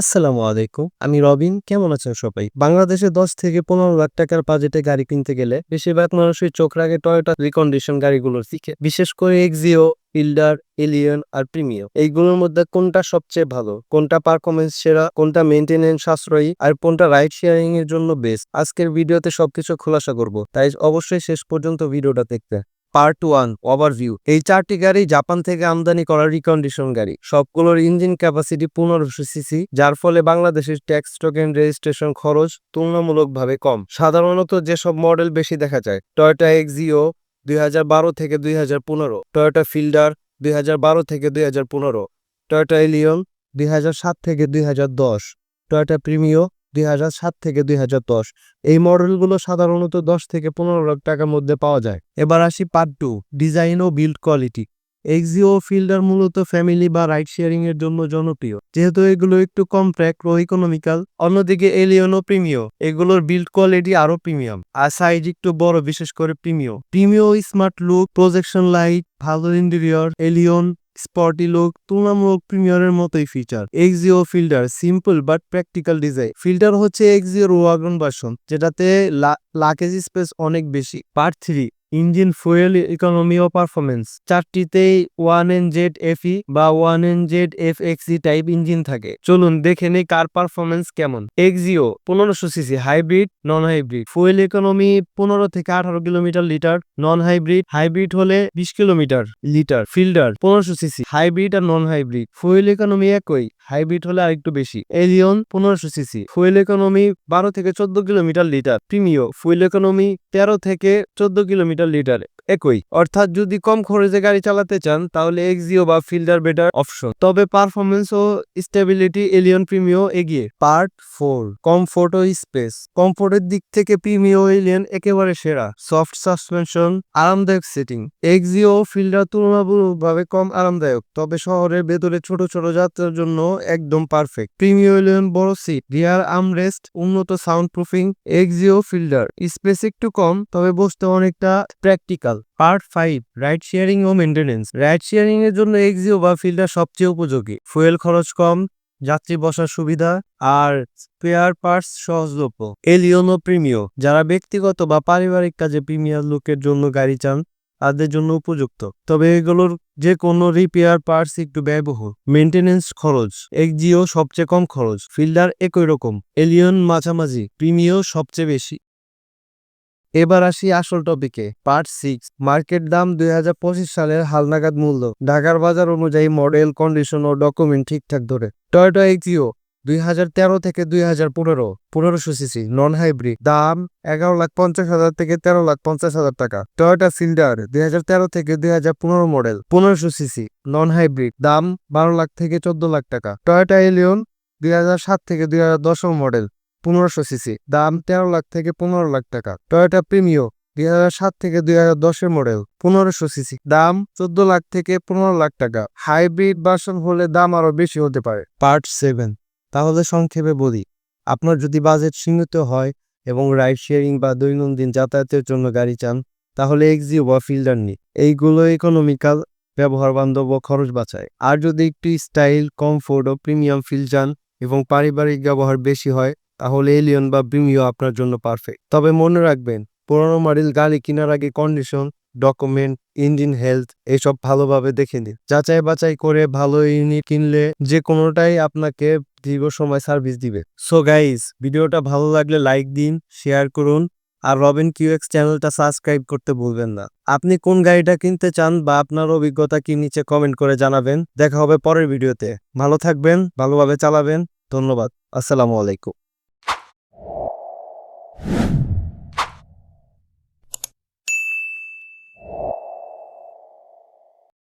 আসসালামু আলাইকুম, আমি রবিন, কেমন আছেন সবাই? বাংলাদেশে দশ থেকে পনেরো লাখ টাকার বাজেটে গাড়ি কিনতে গেলে বেশিরভাগ মানুষই চোখ রাখে টয়োটা রিকন্ডিশন গাড়িগুলোর দিকে বিশেষ করে এক্সিও ফিল্ডার এলিয়ন আর প্রিমিয়াম এইগুলোর মধ্যে কোনটা সবচেয়ে ভালো, কোনটা পারফরমেন্স সেরা, কোনটা মেনটেনেন্স সাশ্রয়ী আর কোনটা রাইড শেয়ারিং এর জন্য বেস্ট আজকের ভিডিওতে সবকিছু খোলাসা করব, তাই অবশ্যই শেষ পর্যন্ত ভিডিওটা দেখতে। Part one, overview. এই চারটি গাড়ি জাপান থেকে আমদানি করা রিকন্ডিশন গাড়ি। সবগুলোর ইঞ্জিন ক্যাপাসিটি পনেরোশো সিসি যার ফলে বাংলাদেশের ট্যাক্স টোকেন রেজিস্ট্রেশন খরচ তুলনামূলকভাবে কম। সাধারণত যেসব মডেল বেশি দেখা যায় টয়োটা এক্সিও দুই হাজার বারো থেকে দুই হাজার পনেরো টয়োটা ফিল্ডার দুই হাজার বারো থেকে দুই হাজার পনেরো টয়োটা এলিয়ন দুই হাজার সাত থেকে দুই হাজার দশ টয়োটা প্রিমিও দুই হাজার সাত থেকে দুই হাজার দশ। এই মডেলগুলো সাধারণত দশ থেকে পনেরো লাখ টাকার মধ্যে পাওয়া যায়। এবার আসি পার্ট টু ডিজাইন ও বিল্ড কোয়ালিটি এক্সিও ফিল্ডার মূলত ফ্যামিলি বা রাইড শেয়ারিং এর জন্য জনপ্রিয়। যেহেতু এগুলো একটু কমপ্যাক্ট ও ইকোনমিক্যাল অন্যদিকে এলিয়ন প্রিমিও এগুলোর বিল্ড কোয়ালিটি আরও প্রিমিয়াম আর সাইজ একটু বড়, বিশেষ করে Premio Premio smart look projection light ভালো ইন্টেরিয়র এলিয়ন স্পটি লোক তুলনামূলক প্রিমিয়ারের মতোই feature Axio Fielder simple but practical design Fielder হচ্ছে এক্সিওর ওয়াগন বাসন, যেটাতে লাকেজ স্পেস অনেক বেশি। Part three engine fuel economy ও পারফরমেন্স চারটিতেই ওয়ান এন জেড এফই বা one N Z F XE type engine থাকে। চলুন দেখে নেই কার পারফরমেন্স কেমন। এক্সিও পনেরোশো CC hybrid non hybrid fuel economy পনেরো থেকে আঠারো kilometre litre non hybrid hybrid হলে বিশ কিলোমিটার লিটার ফিল্ডার পনেরোশো সিসি হাইব্রিড আর নন হাইব্রিড ফুয়েল ইকোনমি একই, হাইব্রিড হলে আরেকটু বেশি। এলিয়ন পনেরোশো সিসি। ফুয়েল ইকোনমি বারো থেকে চোদ্দ kilometre litre. Premio fuel economy তেরো থেকে চোদ্দ কিলোমিটার লিটার একই। অর্থাৎ যদি কম খরচে গাড়ি চালাতে চান, তাহলে এক্সিও বা ফিল্ডার বেটার অপশন। তবে পারফরমেন্স ও স্টেবিলিটি এলিয়ন প্রিমিও এগিয়ে। পার্ট ফোর কমফোর্ট ও স্পেস কমফোর্টের দিক থেকে প্রিমিও এলিয়ন একেবারে সেরা। সফট সাসপেনশন আরামদায়ক সিটিং এক্সিও ফিল্ডার তুলনামূলকভাবে কম আরামদায়ক। তবে শহরের ভেতরে ছোট ছোট যাত্রার জন্য একদম পারফেক্ট প্রিমিও এলিয়ন বড় সিট রিয়ার আমরেস্ট উন্নত sound proofing Axio Fielder. Space একটু কম, তবে বসতে অনেকটা practical part five ride sharing ও মেনটেনেন্স রাইড শেয়ারিং এর জন্য এক্সিও বা ফিল্ডার সবচেয়ে উপযোগী। ফুয়েল খরচ কম, যাত্রী বসার সুবিধা, আর স্পেয়ার পার্টস সহজলভ্য। এলিয়ন ও প্রিমিও যারা ব্যক্তিগত বা পারিবারিক কাজে প্রিমিয়ার লুকের জন্য গাড়ি চান, তাদের জন্য উপযুক্ত। তবে এগুলোর যে কোনো রিপেয়ার পার্টস একটু ব্যয়বহুল। মেনটেনেন্স খরচ এক্সিও সবচেয়ে কম খরচ। ফিল্ডার একই রকম। এলিয়ন মাঝামাঝি প্রিমিও সবচেয়ে বেশি। এবার আসি আসল টপিকে পার্ট সিক্স মার্কেট দাম দুই হাজার পঁচিশ সালের হালনাগাদ মূল্য। ঢাকার বাজার অনুযায়ী মডেল কন্ডিশন ও ডকুমেন্ট ঠিকঠাক ধরে। টয়োটা এক্সিও দুই হাজার তেরো থেকে দুই হাজার পনেরো, পনেরোশো সিসি নন হাইব্রিড দাম এগারো লাখ পঞ্চাশ হাজার থেকে তেরো লাখ পঞ্চাশ হাজার টাকা। টয়োটা ফিল্ডার দুই হাজার তেরো থেকে দুই হাজার পনেরো মডেল পনেরোশো সিসি নন হাইব্রিড দাম বারো লাখ থেকে চোদ্দ লাখ টাকা। টয়োটা এলিয়ন দুই হাজার সাত থেকে দুই হাজার দশ মডেল পনেরোশো সিসি। দাম তেরো লাখ থেকে পনেরো লাখ টাকা। টয়োটা প্রিমিও দুই হাজার সাত থেকে দুই হাজার দশের মডেল পনেরোশো সিসি। দাম চোদ্দ লাখ থেকে পনেরো লাখ টাকা। হাইব্রিড বাসন হলে দাম আরও বেশি হতে পারে। পার্ট সেভেন তাহলে সংক্ষেপে বলি। আপনার যদি বাজেট সীমিত হয় এবং রাইড শেয়ারিং বা দৈনন্দিন যাতায়াতের জন্য গাড়ি চান, তাহলে এক্সিও বা ফিল্ডার নি এইগুলো ইকোনমিক্যাল ব্যবহার বান্ধব ও খরচ বাঁচায় আর যদি একটু স্টাইল কমফোর্ট ও প্রিমিয়াম ফিল চান এবং পারিবারিক ব্যবহার বেশি হয় তাহলে এলিয়ন বা প্রিমিও আপনার জন্য পারফেক্ট তবে মনে রাখবেন, পুরোনো মডেল গাড়ি কেনার আগে কন্ডিশন ডকুমেন্ট ইঞ্জিন হেলথ এসব ভালোভাবে দেখে নিন। যাচাই বাছাই করে ভালো ইউনিট কিনলে যে কোনোটাই আপনাকে দীর্ঘ সময় সার্ভিস দিবে। সো গাইজ ভিডিওটা ভালো লাগলে লাইক দিন শেয়ার করুন, আর রবিন কিউএক্স চ্যানেলটা সাবস্ক্রাইব করতে ভুলবেন না। আপনি কোন গাড়িটা কিনতে চান বা আপনার অভিজ্ঞতা কি নিচে কমেন্ট করে জানাবেন। দেখা হবে পরের ভিডিওতে। ভালো থাকবেন, ভালোভাবে চালাবেন। ধন্যবাদ। আসসালামু আলাইকুম। you